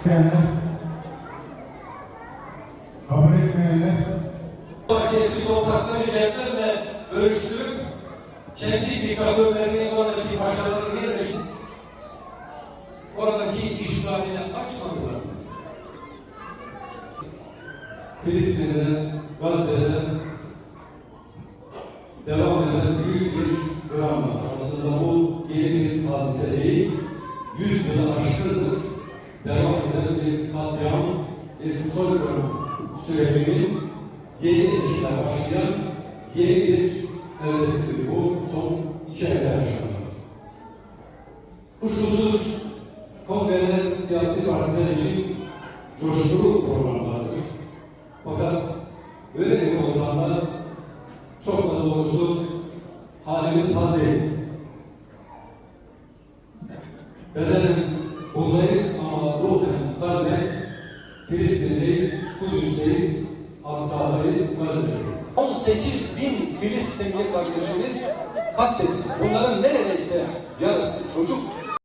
etmeyenler, kabul etmeyenler, Eski toprakları ceplerle bölüştürüp kendi diktatörlerini oradaki başarılarını yerleştirip oradaki işgaline açmadılar. Filistin'de, Gazze'de devam eden büyük bir dram var. Aslında bu yeni bir hadise değil, yüz yılı aşkındır devam eden bir katliam, bir soykırım sürecinin yeni ekiyle başlayan yeni bir evresidir. Bu son iki ayda yaşandı. Kuşkusuz kongreler siyasi partiler için coşkulu programlardır. Fakat böyle bir ortamda çok da doğrusu halimiz hal değil. Buradayız ama ruhen, kalben Filistin'deyiz, Kudüs'teyiz, Aksa'dayız, Gazze'deyiz. 18 bin Filistinli kardeşimiz katledildi. Bunların neredeyse yarısı çocuk.